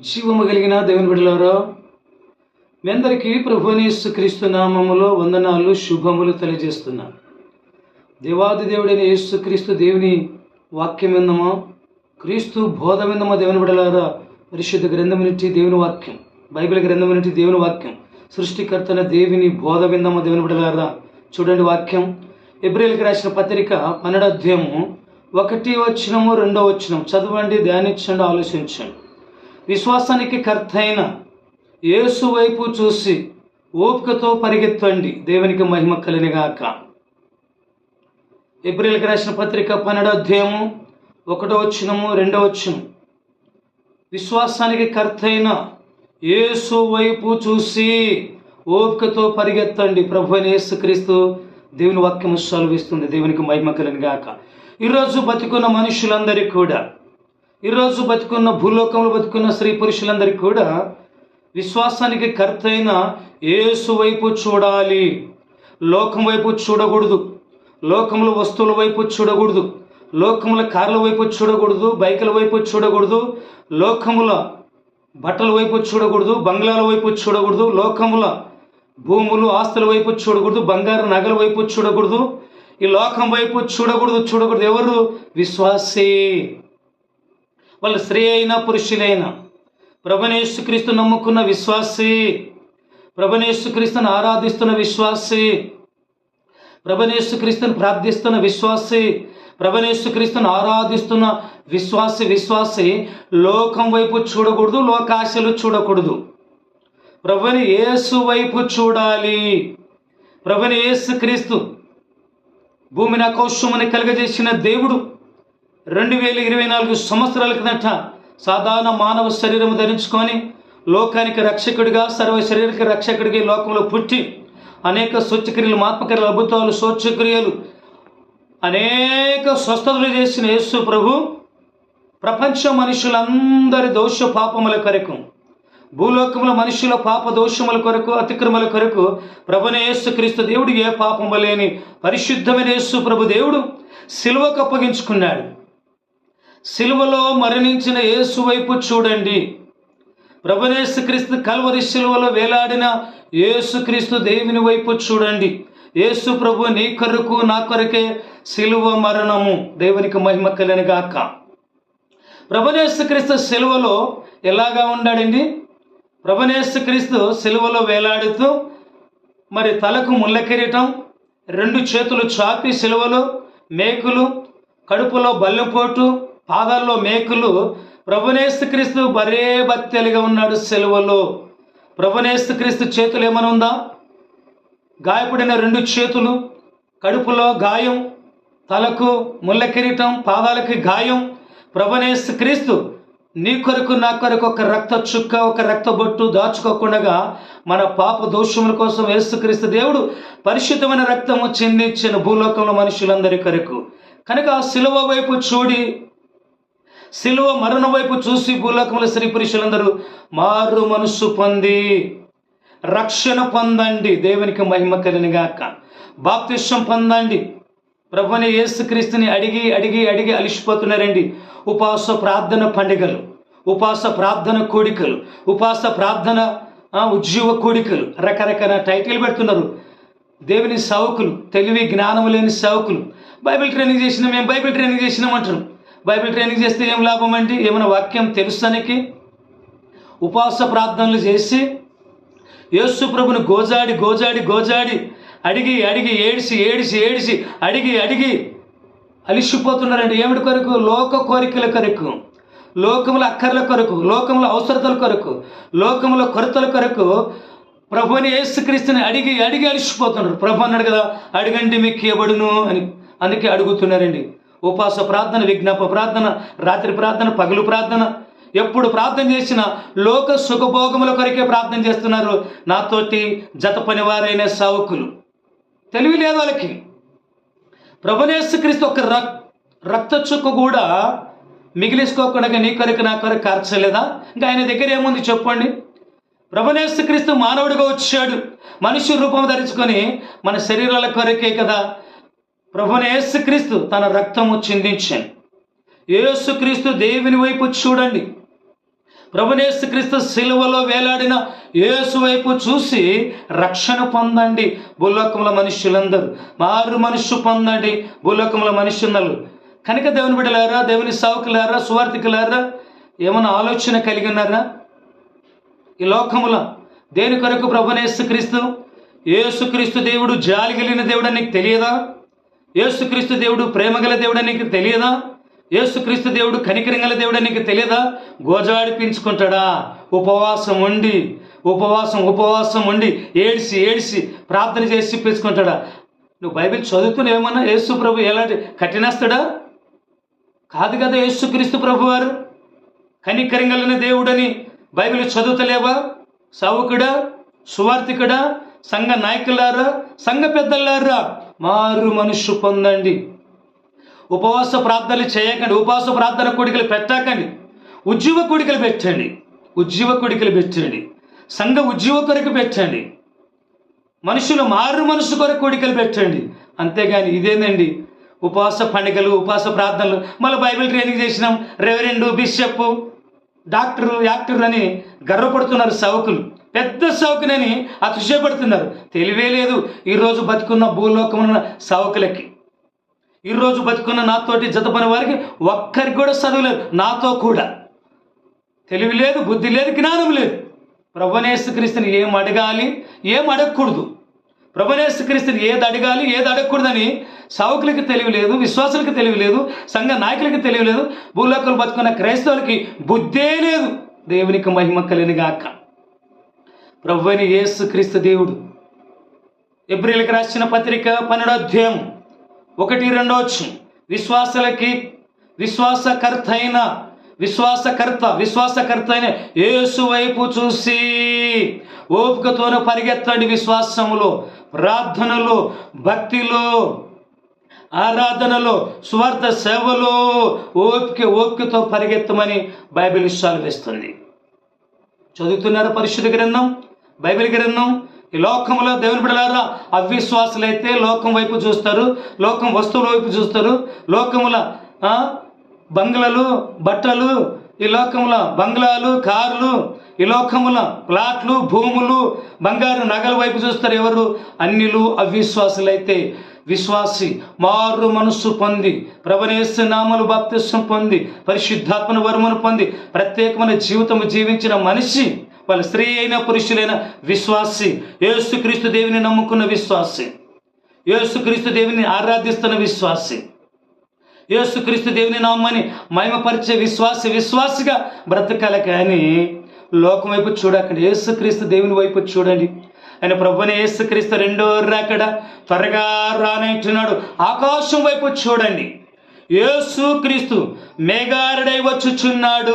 జీవము కలిగిన దేవుని బిడ్డలారా మీ అందరికీ ప్రభునేసు క్రీస్తు నామములో వందనాలు శుభములు తెలియజేస్తున్నా. దేవాది దేవుడైన యేసు క్రీస్తు దేవుని వాక్యం విందమా క్రీస్తు బోధ విందమా దేవుని బిడ్డలారా? పరిశుద్ధ గ్రంథం నుండి దేవుని వాక్యం బైబిల్ గ్రంథం నుండి దేవుని వాక్యం సృష్టికర్తన దేవిని బోధ విందమా దేవుని బిడ్డలారా? చూడండి వాక్యం. ఎబ్రిల్కి రాసిన పత్రిక పన్నెండో అధ్యాయము ఒకటి వచ్చినము రెండో వచ్చినం చదవండి ధ్యానించండి ఆలోచించండి. విశ్వాసానికి కర్తైన యేసు వైపు చూసి ఓపికతో పరిగెత్తండి. దేవునికి మహిమ కలిగినగాక. ఏప్రిల్కి రాసిన పత్రిక పన్నెండో అధ్యాయము ఒకటో వచ్చినము రెండో వచ్చినం విశ్వాసానికి కర్తైన యేసు వైపు చూసి ఓపికతో పరిగెత్తండి. ప్రభు యేసు యేసుక్రీస్తు దేవుని వాక్యం సెలవిస్తుంది. దేవునికి మహిమ కలినిగాక ఈరోజు బతికున్న మనుషులందరికీ కూడా ఈరోజు బతుకున్న భూలోకంలో బతుకున్న స్త్రీ పురుషులందరికీ కూడా విశ్వాసానికి కర్త అయిన యేసు వైపు చూడాలి. లోకం వైపు చూడకూడదు. లోకముల వస్తువుల వైపు చూడకూడదు. లోకముల కార్ల వైపు చూడకూడదు. బైకుల వైపు చూడకూడదు. లోకముల బట్టల వైపు చూడకూడదు. బంగ్లాల వైపు చూడకూడదు. లోకముల భూములు ఆస్తుల వైపు చూడకూడదు. బంగారు నగల వైపు చూడకూడదు. ఈ లోకం వైపు చూడకూడదు చూడకూడదు. ఎవరు? విశ్వాసే. వాళ్ళు స్త్రీ అయినా పురుషులైనా ప్రభనేశ్వక్రీస్తు నమ్ముకున్న విశ్వాసే. ప్రభనేశ్వక్రీస్తుని ఆరాధిస్తున్న విశ్వాసే. ప్రభనేశ్వక్రీస్తుని ప్రార్థిస్తున్న విశ్వాసే. ప్రభనేశ్వక్రీస్తుని ఆరాధిస్తున్న విశ్వాసి విశ్వాసి లోకం వైపు చూడకూడదు లోకాశలు చూడకూడదు. ప్రభుని యేసు వైపు చూడాలి. ప్రభుని యేసు క్రీస్తు భూమిని అకౌశమని కలుగజేసిన దేవుడు రెండు వేల ఇరవై నాలుగు సంవత్సరాల కిందట సాధారణ మానవ శరీరం ధరించుకొని లోకానికి రక్షకుడిగా సర్వ శరీరకి రక్షకుడిగా లోకంలో పుట్టి అనేక స్వచ్ఛక్రియలు ఆత్మక్రియలు అద్భుతాలు స్వచ్ఛక్రియలు అనేక స్వస్థతలు చేసిన యేసు ప్రభు ప్రపంచ మనుషులందరి దోష పాపముల కొరకు భూలోకముల మనుషుల పాప దోషముల కొరకు అతిక్రమల కొరకు ప్రభునే యేసు క్రీస్తు దేవుడు ఏ పాపము లేని పరిశుద్ధమైన యేసు ప్రభు దేవుడు సిలువకు అప్పగించుకున్నాడు. సిలువలో మరణించిన యేసు వైపు చూడండి. ప్రభునేసు క్రీస్తు కల్వరి సిలువలో వేలాడిన యేసుక్రీస్తు దేవుని వైపు చూడండి. యేసు ప్రభు నీ కొరకు నా కొరకే సిలువ మరణము. దేవునికి మహిమ కలిని గాక. క్రీస్తు సిలువలో ఎలాగా ఉండాడండి? ప్రభునేసు క్రీస్తు సిలువలో వేలాడుతూ మరి తలకు ముళ్ళ కిరీటం రెండు చేతులు చాపి సిలువలు మేకులు కడుపులో బల్లెపోటు పాదాల్లో మేకులు. ప్రభునేస్తు క్రీస్తు బరే బత్తెలుగా ఉన్నాడు సెలవులో ప్రభునేస్తు క్రీస్తు చేతులు ఏమైనా ఉందా గాయపడిన రెండు చేతులు కడుపులో గాయం తలకు ముళ్ళ కిరీటం పాదాలకి గాయం. ప్రభునేస్తు క్రీస్తు నీ కొరకు నా కొరకు ఒక రక్త చుక్క ఒక రక్త బొట్టు దాచుకోకుండా మన పాప దోషముల కోసం యేసుక్రీస్తు దేవుడు పరిశుద్ధమైన రక్తము చెందించిన భూలోకంలో మనుషులందరి కొరకు. కనుక ఆ సిలువ వైపు చూడి సిలువ మరణ వైపు చూసి భూలోకముల స్త్రీ పురుషులందరూ మారు మనస్సు పొంది రక్షణ పొందండి దేవునికి మహిమ కలినిగాక బాప్తిష్టం పొందండి. ప్రభుని యేసుక్రీస్తుని అడిగి అడిగి అడిగి అలిసిపోతున్నారండి. ఉపవాస ప్రార్థన పండుగలు ఉపవాస ప్రార్థన కోడికలు ఉపాస ప్రార్థన ఉజ్జీవ కోడికలు రకరకాల టైటిల్ పెడుతున్నారు. దేవుని సౌకులు తెలివి జ్ఞానం లేని సౌకులు బైబిల్ ట్రైనింగ్ చేసిన మేము బైబిల్ ట్రైనింగ్ చేసినాం అంటారు బైబిల్ ట్రైనింగ్ చేస్తే ఏం లాభం అండి? ఏమైనా వాక్యం తెలుస్తానికి? ఉపవాస ప్రార్థనలు చేసి యేసు ప్రభుని గోజాడి గోజాడి గోజాడి అడిగి అడిగి ఏడిసి ఏడిసి ఏడిసి అడిగి అడిగి అలిసిపోతున్నారండి. ఏమిటి కొరకు? లోక కోరికల కొరకు లోకముల అక్కర్ల కొరకు లోకముల అవసరతల కొరకు లోకముల కొరతల కొరకు ప్రభుని యేసుక్రీస్తుని అడిగి అడిగి అలిసిపోతున్నారు. ప్రభు అన్నాడు కదా అడగండి మీకు ఇవ్వబడును అని. అందుకే అడుగుతున్నారండి. ఉపాస ప్రార్థన విజ్ఞాప ప్రార్థన రాత్రి ప్రార్థన పగలు ప్రార్థన. ఎప్పుడు ప్రార్థన చేసినా లోక సుఖభోగముల కొరకే ప్రార్థన చేస్తున్నారు. నాతోటి జత పనివారైన సావుకులు. తెలివి లేదు వాళ్ళకి. ప్రభునేసుక్రీస్తు ఒక రక్ రక్త చుక్క కూడా మిగిలించుకోకుండా నీ కొరకు నా కొరకు కార్చలేదా? ఇంకా ఆయన దగ్గర ఏముంది చెప్పండి? ప్రభునేసుక్రీస్తు మానవుడిగా వచ్చాడు. మనిషి రూపం ధరించుకొని మన శరీరాల కొరకే కదా ప్రభునేసుక్రీస్తు తన రక్తము చిందించండి యేసుక్రీస్తు దేవుని వైపు చూడండి. ప్రభునేసు క్రీస్తు సిలువలో వేలాడిన యేసు వైపు చూసి రక్షణ పొందండి. భూలోకముల మనుష్యులందరూ మారు మనుష్యు పొందండి. భూలోకముల మనుష్యున్నలు కనుక దేవుని బిడ్డలారా దేవుని సావుకులారా సువార్థికులారా ఏమైనా ఆలోచన కలిగి ఉన్నారా? ఈ లోకముల దేని కొరకు ప్రభునేసు క్రీస్తు యేసుక్రీస్తు దేవుడు జాలి కలిగిన దేవుడు నీకు తెలియదా? ఏసుక్రీస్తు దేవుడు ప్రేమగల దేవుడు నీకు తెలియదా? ఏసుక్రీస్తు దేవుడు కనికరింగల దేవుడు నీకు తెలియదా? గోజాడిపించుకుంటాడా? ఉపవాసం ఉండి ఉపవాసం ఉపవాసం ఉండి ఏడిసి ఏడిసి ప్రార్థన చేసి పెంచుకుంటాడా నువ్వు బైబిల్ చదువుతున్న ఏమన్నా యేసు ప్రభు ఎలాంటి కఠినేస్తాడా కాదు కదా యేసుక్రీస్తు ప్రభు వారు కనికరం దేవుడని బైబిల్ చదువుతలేవా? సావుకుడా? సువార్థికుడా? సంఘ నాయకులారా? సంఘ పెద్దలారా మారు మనుషు పొందండి. ఉపవాస ప్రార్థనలు చేయకండి. ఉపవాస ప్రార్థన కోడికలు పెట్టకండి. ఉజ్జీవ కోడికలు పెట్టండి. ఉజ్జీవ కోడికలు పెట్టండి. సంఘ ఉజ్జీవ కొరకు పెట్టండి. మనుషులు మారు మనసు కొరకు కోడికలు పెట్టండి. అంతేగాని ఇదేనండి ఉపవాస పండుగలు ఉపవాస ప్రార్థనలు. మళ్ళీ బైబిల్ ట్రైనింగ్ చేసినాం. రెవరెండు బిషప్ డాక్టరు యాక్టర్ అని గర్వపడుతున్నారు సవకులు పెద్ద సౌకునని అతిశయపడుతున్నారు తెలివే లేదు. ఈరోజు బతుకున్న భూలోకమున్న సౌకులకి. ఈరోజు బతుకున్న నాతోటి జతపని వారికి ఒక్కరికి కూడా చదువు లేదు. నాతో కూడా. తెలివి లేదు బుద్ధి లేదు జ్ఞానం లేదు. ప్రభునేసుక్రీస్తుని ఏం అడగాలి? ఏం అడగకూడదు? ప్రభునేసుక్రీస్తుని ఏది అడగాలి? ఏది అడగకూడదని సావుకులకి తెలివి లేదు విశ్వాసులకి తెలివి లేదు సంఘ నాయకులకి తెలివి లేదు. భూలోకలు బతుకున్న క్రైస్తవులకి బుద్ధే లేదు. దేవునికి మహిమ కలిగిన గాక. ప్రభు అయిన యేసు క్రీస్తు దేవుడు. ఏప్రిల్కి రాసిన పత్రిక పన్నెండో అధ్యాయం ఒకటి రెండో విశ్వాసలకి విశ్వాసులకి విశ్వాసకర్త అయిన విశ్వాసకర్త విశ్వాసకర్త అయిన యేసు వైపు చూసి ఓపికతోనూ పరిగెత్తండి విశ్వాసములో ప్రార్థనలో భక్తిలో ఆరాధనలో స్వార్థ సేవలో ఓపిక ఓపికతో పరిగెత్తమని బైబిల్ విశ్వాలు వేస్తుంది. చదువుతున్నారు పరిశుద్ధ గ్రంథం. బైబిల్ గ్రంథం ఈ లోకంలో దేవుని బిడలారా అవిశ్వాసులైతే లోకం వైపు చూస్తారు లోకం వస్తువుల వైపు చూస్తారు లోకముల బంగ్లాలు బట్టలు ఈ లోకముల బంగ్లాలు కార్లు ఈ లోకముల ప్లాట్లు భూములు బంగారు నగల వైపు చూస్తారు ఎవరు? అన్నిలు అవిశ్వాసులైతే. విశ్వాసి మారు మనస్సు పొంది ప్రభనేశ్వ నామలు బాప్తిస్వం పొంది పరిశుద్ధాత్మను వరమును పొంది ప్రత్యేకమైన జీవితం జీవించిన మనిషి వాళ్ళు స్త్రీ అయిన పురుషులైన విశ్వాసి. యేసుక్రీస్తు దేవిని నమ్ముకున్న విశ్వాసి. యేసుక్రీస్తు దేవిని ఆరాధిస్తున్న విశ్వాసి. యేసుక్రీస్తు దేవుని నామని మహిమపరిచే విశ్వాసి విశ్వాసిగా బ్రతకాలి కానీ లోకం వైపు చూడకండి. యేసుక్రీస్తు దేవుని వైపు చూడండి. ఆయన ప్రభుని యేసుక్రీస్తు రెండో రాకడ త్వరగా రానంటున్నాడు ఆకాశం వైపు చూడండి. యేసు క్రీస్తు మేఘారుడై వచ్చుచున్నాడు.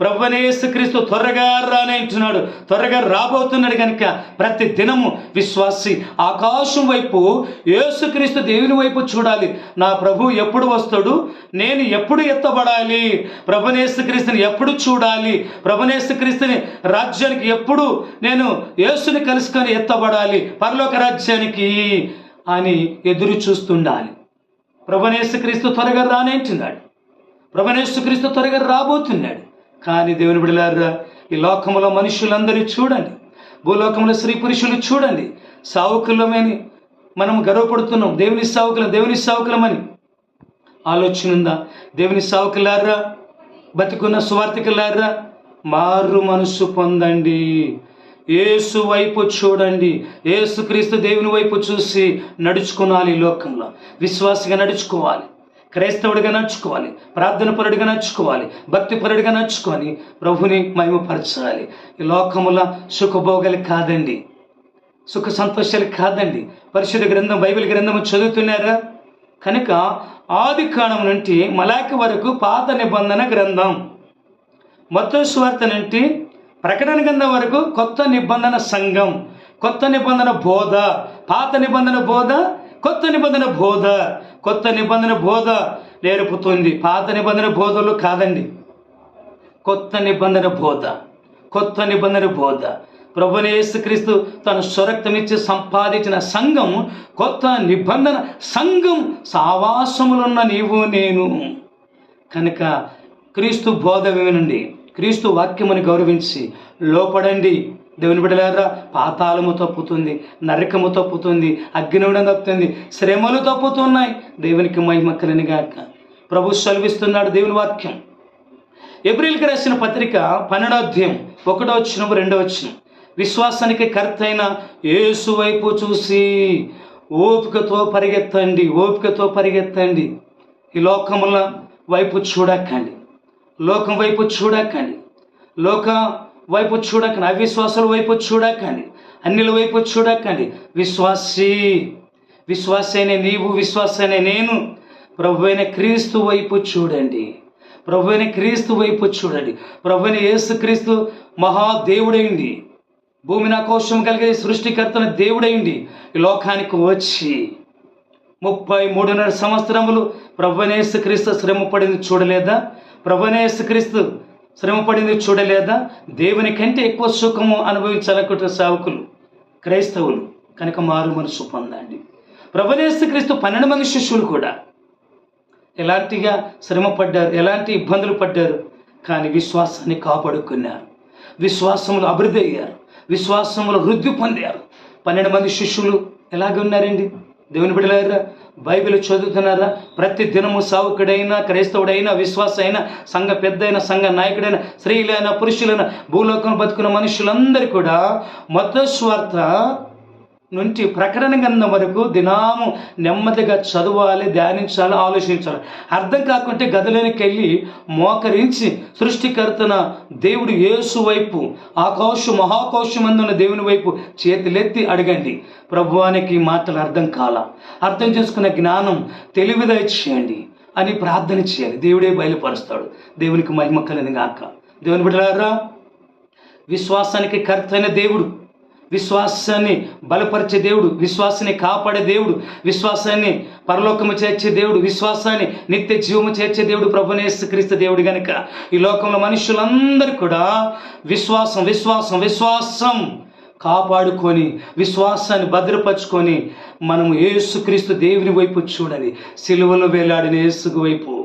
ప్రభుని యేసుక్రీస్తు త్వరగా రానంటున్నాడు త్వరగా రాబోతున్నాడు కనుక ప్రతి దినము విశ్వాసి ఆకాశం వైపు యేసుక్రీస్తు దేవుని వైపు చూడాలి. నా ప్రభు ఎప్పుడు వస్తాడు? నేను ఎప్పుడు ఎత్తబడాలి? ప్రభునేసుక్రీస్తుని ఎప్పుడు చూడాలి? ప్రభునేసుక్రీస్తుని రాజ్యానికి ఎప్పుడు నేను యేసుని కలుసుకొని ఎత్తబడాలి? పరలోక రాజ్యానికి అని ఎదురు చూస్తుండాలి. ప్రభునేసుక్రీస్తు త్వరగా రానేంటున్నాడు ప్రభునేసుక్రీస్తు త్వరగా రాబోతున్నాడు. కానీ దేవుని బిడలారా ఈ లోకములో మనుషులందరూ చూడండి. భూలోకంలో స్త్రీ పురుషులు చూడండి. సావుకులమని మనం గర్వపడుతున్నాం. దేవుని సావుకులం దేవుని సావుకులమని. ఆలోచన ఉందా దేవుని సావుకులారా? బతికున్న సువార్థికులారా? మారు మనసు పొందండి. ఏసు వైపు చూడండి. ఏసుక్రీస్తు దేవుని వైపు చూసి నడుచుకోవాలి ఈ లోకంలో. విశ్వాసగా నడుచుకోవాలి. క్రైస్తవుడిగా నడుచుకోవాలి. ప్రార్థన పరుడిగా నడుచుకోవాలి. భక్తి పరుడిగా నడుచుకొని ప్రభుని మహిమపరచాలి. ఈ లోకముల సుఖభోగాలు కాదండి. సుఖ సంతోషాలు కాదండి. పరిశుద్ధ గ్రంథం బైబిల్ గ్రంథం చదువుతున్నారా? కనుక ఆది కాలం నుండి మలాకి వరకు పాత నిబంధన గ్రంథం. మొత్తం స్వార్థ నుండి ప్రకటన గ్రంథం వరకు కొత్త నిబంధన సంఘం కొత్త నిబంధన బోధ పాత నిబంధన బోధ కొత్త నిబంధన బోధ కొత్త నిబంధన బోధ నేర్పుతుంది. పాత నిబంధన బోధలు కాదండి. కొత్త నిబంధన బోధ కొత్త నిబంధన బోధ. ప్రభునేసుక్రీస్తు తన స్వరక్తమిచ్చి సంపాదించిన సంఘం కొత్త నిబంధన సంఘం సావాసములున్న నీవు నేను. కనుక క్రీస్తు బోధ వినండి క్రీస్తు వాక్యముని గౌరవించి లోపడండి. దేవుని బిడ్డలారా పాతాళము తప్పుతుంది నరకము తప్పుతుంది అగ్నివుడం తప్పుతుంది శ్రమలు తప్పుతున్నాయి. దేవునికి మహిమ కలినిగాక ప్రభు సెలవిస్తున్నాడు దేవుని వాక్యం. ఏప్రిల్కి రాసిన పత్రిక పన్నెండో అధ్యాయం ఒకటో వచ్చిన రెండో వచ్చిన విశ్వాసానికి కర్త అయిన యేసు వైపు చూసి ఓపికతో పరిగెత్తండి ఓపికతో పరిగెత్తండి. ఈ లోకముల వైపు చూడకండి. లోకం వైపు చూడకండి. లోకం వైపు చూడకండి. అవిశ్వాసాల వైపు చూడకండి. అన్నిల వైపు చూడకండి. విశ్వాసి విశ్వాసైన నీవు విశ్వాసైన నేను ప్రభు అయిన క్రీస్తు వైపు చూడండి. ప్రభు అయిన క్రీస్తు వైపు చూడండి. ప్రభు అయిన యేసు క్రీస్తు మహాదేవుడైంది భూమిని ఆకోశం కలిగే సృష్టికర్తన దేవుడైంది ఈ లోకానికి వచ్చి ముప్పై మూడున్నర సంవత్సరములు ప్రభనేసు క్రీస్తు శ్రమ పడింది చూడలేదా? ప్రభనేసు క్రీస్తు శ్రమ పడింది చూడలేదా? దేవుని కంటే ఎక్కువ సుఖము అనుభవించాలనుకుంటున్న సేవకులు క్రైస్తవులు కనుక మారు మనసు పొందండి. ప్రభనేసు క్రీస్తు పన్నెండు మంది శిష్యులు కూడా ఎలాంటిగా శ్రమ పడ్డారు ఎలాంటి ఇబ్బందులు పడ్డారు? కానీ విశ్వాసాన్ని కాపాడుకున్నారు. విశ్వాసములు అభివృద్ధి అయ్యారు. విశ్వాసములు వృద్ధి పొందారు. పన్నెండు మంది శిష్యులు ఎలాగ ఉన్నారండి దేవుని బిడ్డలారా బైబిల్ చదువుతున్నారా? ప్రతి దినము సావుకుడైనా క్రైస్తవుడైనా విశ్వాస అయినా సంఘ పెద్దయిన సంఘ నాయకుడైన స్త్రీలైన పురుషులైన భూలోకం బతుకున్న మనుషులందరూ కూడా మొత్త స్వార్థ నుంచి ప్రకటన గంధం వరకు దినాము నెమ్మదిగా చదవాలి ధ్యానించాలి ఆలోచించాలి. అర్థం కాకుంటే గదిలోనికి వెళ్ళి మోకరించి సృష్టికర్తన దేవుడు యేసు వైపు ఆకాశం మహాకోశమందున్న దేవుని వైపు చేతులెత్తి అడగండి. ప్రభువానికి మాటలు అర్థం కాల? అర్థం చేసుకున్న జ్ఞానం తెలివిదై చేయండి అని ప్రార్థన చేయాలి. దేవుడే బయలుపరుస్తాడు. దేవునికి మహిమ కలిని గాక. దేవుని బిడ్డలారా విశ్వాసానికి కర్తైన దేవుడు విశ్వాసాన్ని బలపరిచే దేవుడు విశ్వాసాన్ని కాపాడే దేవుడు విశ్వాసాన్ని పరలోకము చేర్చే దేవుడు విశ్వాసాన్ని నిత్య జీవము చేర్చే దేవుడు ప్రభునేసు క్రీస్తు దేవుడు గనుక. ఈ లోకంలో మనుషులందరూ కూడా విశ్వాసం విశ్వాసం విశ్వాసం కాపాడుకొని విశ్వాసాన్ని భద్రపరుచుకొని మనము యేసుక్రీస్తు దేవుని వైపు చూడాలి. సిలువలో వేలాడిన యేసుకు వైపు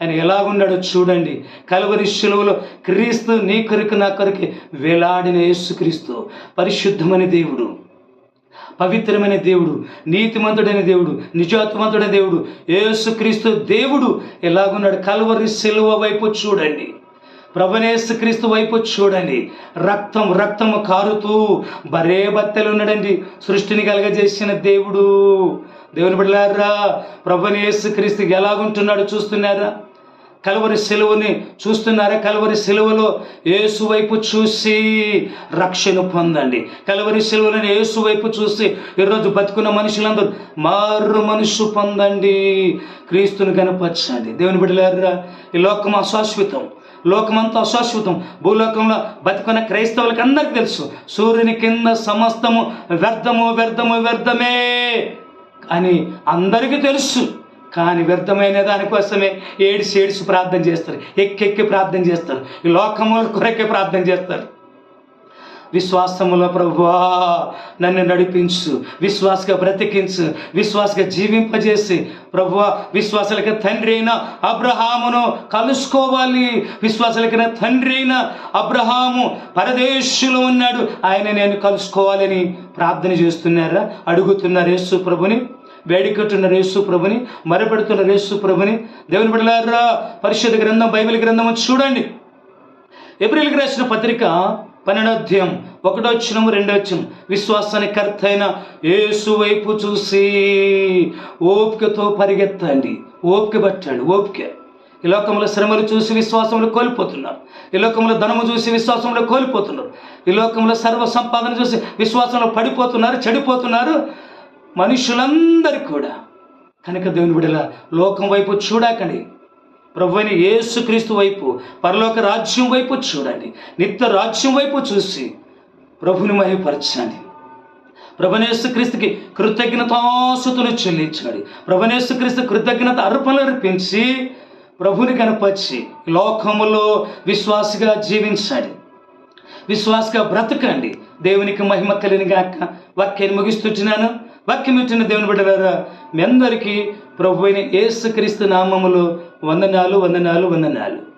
ఆయన ఎలాగున్నాడో చూడండి. కలవరి శిలువలో క్రీస్తు నీ కొరకు నా కొరికి వేలాడిన యేసుక్రీస్తు పరిశుద్ధమైన దేవుడు పవిత్రమైన దేవుడు నీతిమంతుడైన దేవుడు నిజాత్మంతుడైన దేవుడు యేసుక్రీస్తు దేవుడు ఎలాగున్నాడు? కలవరి శిలువ వైపు చూడండి. ప్రభనేసుక్రీస్తు వైపు చూడండి. రక్తం రక్తము కారుతూ బరే బత్తెలు ఉన్నాడండి. సృష్టిని కలగజేసిన దేవుడు. దేవుని బిడ్డలారా ప్రభనేసుక్రీస్తు ఎలాగుంటున్నాడు చూస్తున్నారా? కలవరి సెలవుని చూస్తున్నారా? కలవరి సెలవులో యేసు వైపు చూసి రక్షణ పొందండి. కలవరి సెలవులను యేసు వైపు చూసి ఈరోజు బతుకున్న మనుషులందరూ మారు మనుషు పొందండి. క్రీస్తుని కనపరచండి దేవుని బిడ్డలారా ఈ లోకం అశాశ్వతం. లోకమంతా అశాశ్వతం. భూలోకంలో బతుకున్న క్రైస్తవులకి అందరికీ తెలుసు సూర్యుని కింద సమస్తము వ్యర్థము వ్యర్థము వ్యర్థమే అని అందరికీ తెలుసు. కానీ వ్యర్థమైన దానికోసమే ఏడిసి ఏడిసి ప్రార్థన చేస్తారు. ఎక్కెక్కి ప్రార్థన చేస్తారు. ఈ లోకముల కొరకే ప్రార్థన చేస్తారు. విశ్వాసములో ప్రభువా నన్ను నడిపించు. విశ్వాసగా బ్రతికించు. విశ్వాసగా జీవింపజేసి ప్రభువా విశ్వాసాలకి తండ్రి అయిన అబ్రహామును కలుసుకోవాలి. విశ్వాసాలకి తండ్రి అయిన అబ్రహాము పరదేశంలో ఉన్నాడు. ఆయన నేను కలుసుకోవాలని ప్రార్థన చేస్తున్నారా? అడుగుతున్నారు యేసు ప్రభుని. వేడికట్టున్న రేసు ప్రభుని మరపెడుతున్న రేసు ప్రభుని. దేవుని బిడ్డలారా పరిశుద్ధ గ్రంథం బైబిల్ గ్రంథం చూడండి. ఏప్రిల్కి రాసిన పత్రిక పన్నెండోధ్యాయం ఒకటో వచ్చిన రెండో వచ్చిన విశ్వాసానికి కర్త అయిన యేసు వైపు చూసి ఓపికతో పరిగెత్తండి. ఓపిక పట్టండి ఓపిక. ఈ లోకంలో శ్రమలు చూసి విశ్వాసంలో కోల్పోతున్నారు. ఈ లోకంలో ధనము చూసి విశ్వాసంలో కోల్పోతున్నారు. ఈ లోకంలో సర్వ సంపాదన చూసి విశ్వాసంలో పడిపోతున్నారు చెడిపోతున్నారు. మనుషులందరికీ కూడా కనుక దేవుని బిడల లోకం వైపు చూడకండి. ప్రభుని యేసుక్రీస్తు వైపు పరలోక రాజ్యం వైపు చూడండి. నిత్య రాజ్యం వైపు చూసి ప్రభుని మహిపరచండి ప్రభునేసుక్రీస్తుకి కృతజ్ఞతాసుతులు చెల్లించాడు. ప్రభునేసుక్రీస్తు కృతజ్ఞత అర్పణలు అర్పించి ప్రభుని కనపరిచి లోకములో విశ్వాసగా జీవించాడు. విశ్వాసగా బ్రతకండి. దేవునికి మహిమ కలిగిన గాక వాక్యాన్ని ముగిస్తుంటున్నాను వాక్యం ఇచ్చిన దేవుని బిడ్డలారా మీ అందరికీ ప్రభు అయిన ఏసుక్రీస్తు నామములు వందనాలు వందనాలు వందనాలు.